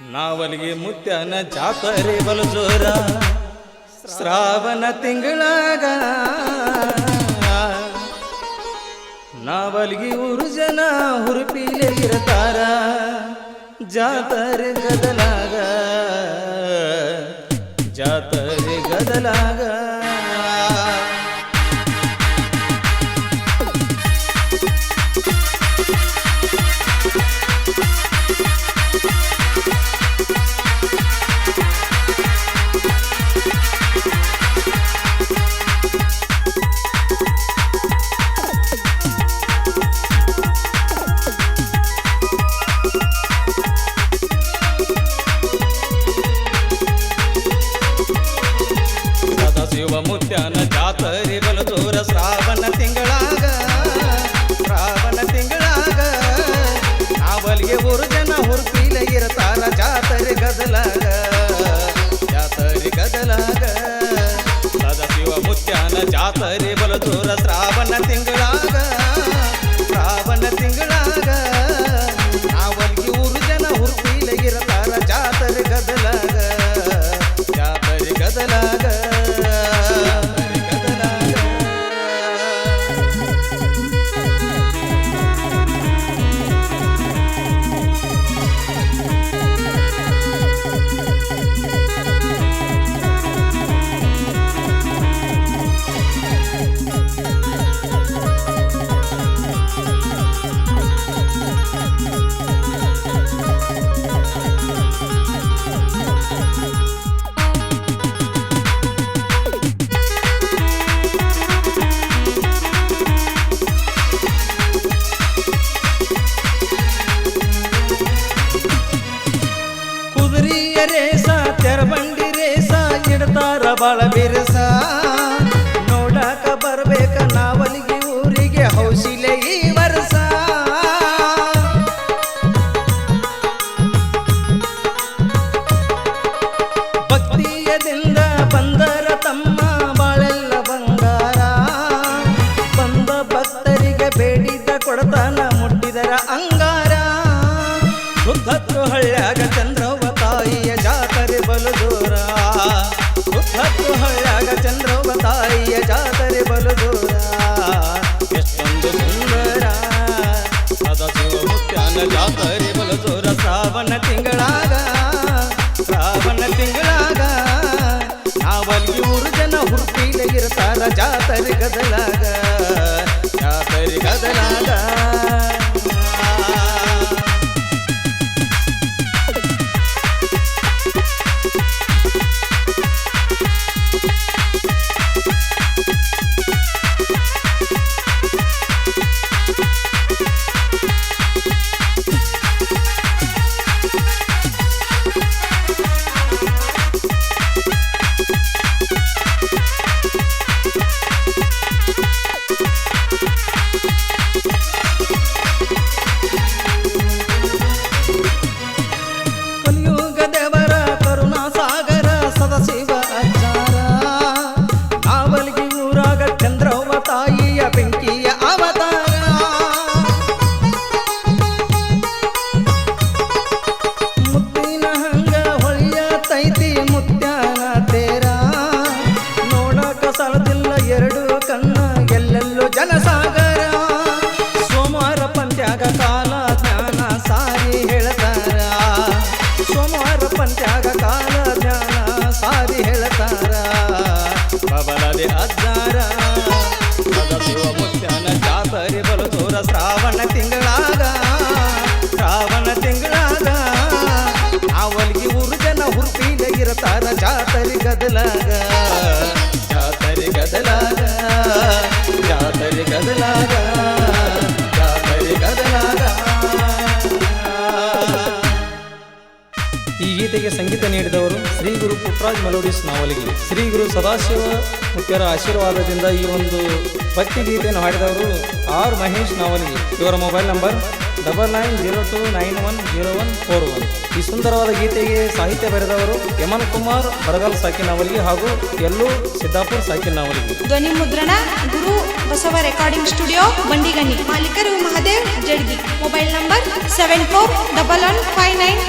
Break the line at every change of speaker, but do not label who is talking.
ನಾವಲಿಗೆ ಮುತ್ಯನ ಜಾತರೆ ಬಲು ಜೋರ ಶ್ರಾವಣ ತಿಂಗಳಾಗ ನಾವಲಿಗೆ ಊರು ಜನ ಹುರುಪಿಲೆ ಇರತಾರ. ಜಾತರೆ ಗದಲಾಗ ಜಾತರೆ ಗದಲಾಗ. ಮುತ್ಯನ ಜಾತರಿ ಬಲು ದೂರ ಶ್ರಾವಣ ತಿಂಗಳಾಗ ಶ್ರಾವಣ ತಿಂಗಳಾಗ ನಾವಲಿಗೆ ಊರು ಜನ ಹುರುಪಿಲ ಇರತಾರ ಜಾತರಿ ಗದಲಾಗ ಜಾತರಿ ಗದಲಾಗ. ಸದಾಶಿವ ಮುತ್ಯನ ಜಾತರಿ ಬಲು ದೂರ ಶ್ರಾವಣ ತಿಂಗಳಾಗ Thank you. ಬಾಳ ಬಿರಸ ನೋಡಾಕ ಬರ್ಬೇಕ ನಾವಲಿಗೆ ಊರಿಗೆ ಹೌಸಿಲೆ ಈ ವರ್ಷ. ಭಕ್ತಿಯದಿಂದ ಬಂದರ ತಮ್ಮ ಬಾಳೆಲ್ಲ ಬಂಗಾರ. ಬಂದ ಭಕ್ತರಿಗೆ ಬೇಡಿದ ಕೊಡತಾನ ಮುಟ್ಟಿದರ ಅಂಗಾರ. ಹಳ್ಳ್ಯಾಗ ಶ್ರಾವಣ ತಿಂಗಳಾಗ ಶ್ರಾವಣ ತಿಂಗಳಾಗ ನಾವಲ್ಲಿ ಊರು ಜನ ಹುಡುಕಿಲೆ ಇರ್ತಾರ ಜಾತರೆ ಗದಲಾಗ ಜಾತರೆ ಗದಲಾಗ. ಚಂದ್ರವ್ವ ತಾಯಿಯ ಬೆಂಕಿಯ ಅವತಾರ. ಮುತ್ತಿನ ಹಂಗ ಹೊಳೆಯ ತೈತಿ ಮುತ್ಯಾನ ತೇರ. ನೋಡಕ ಸಾಲದಿಲ್ಲ ಎರಡು ಕಣ್ಣ, ಎಲ್ಲೆಲ್ಲೂ ಜನಸಾಗರ. ಸೋಮವಾರ ಪಂತ್ಯಾಗ ಕಾಲ ಜ್ಞಾನ ಸಾರಿ ಹೇಳ್ತಾರ. ಸೋಮವಾರ ಪಂತ್ಯಾಗ ಕಾಲ ಜ್ಞಾನ ಸಾರಿ ಹೇಳ್ತಾರ. ಅಜ್ಜಾರ ಹುರ್ಪಿಲೆ ಇರತಾರ ಜಾತರೆ ಗದಲಾಗ. ಜಾತರಿ ಗದಲಾಗ ಜಾತರಿ ಗದಲಾಗ ಜಾತರಿ ಗದಲಾಗ. ಈ ಗೀತೆಗೆ ಸಂಗೀತ ನೀಡಿದವರು ಶ್ರೀ ಗುರು ಪುಟ್ರಾಜ್ ಮೆಲೋಡಿಸ್ ನಾವಲಿಗೆ. ಶ್ರೀ ಗುರು ಸದಾಶಿವ ಮುಖ್ಯರ ಆಶೀರ್ವಾದದಿಂದ ಈ ಒಂದು ಭಕ್ತಿ ಗೀತೆಯನ್ನು ಹಾಡಿದವರು ಆರ್ ಮಹೇಶ್ ನಾವಲಿಗೆ. ಇವರ mobile number double nine zero two nine one zero one four one ಈ ಸುಂದರವಾದ ಗೀತೆಗೆ ಸಾಹಿತ್ಯ ಬರೆದವರು ಯಮನ್ ಕುಮಾರ್ ಬರಗಾಲ್ ಸಾಕಿನವಲಿಗೆ ಹಾಗೂ ಎಲ್ಲೂ ಸಿದ್ದಾಪುರ್ ಸಾಕಿನವಲಿಗೆ
ಧ್ವನಿ ಮುದ್ರಣ, ಗುರು ಬಸವ ರೆಕಾರ್ಡಿಂಗ್ ಸ್ಟುಡಿಯೋ ಬಂಡಿಗಣಿ ಮಾಲೀಕರು Mahadev Jadgi. Mobile number seven four double one five nine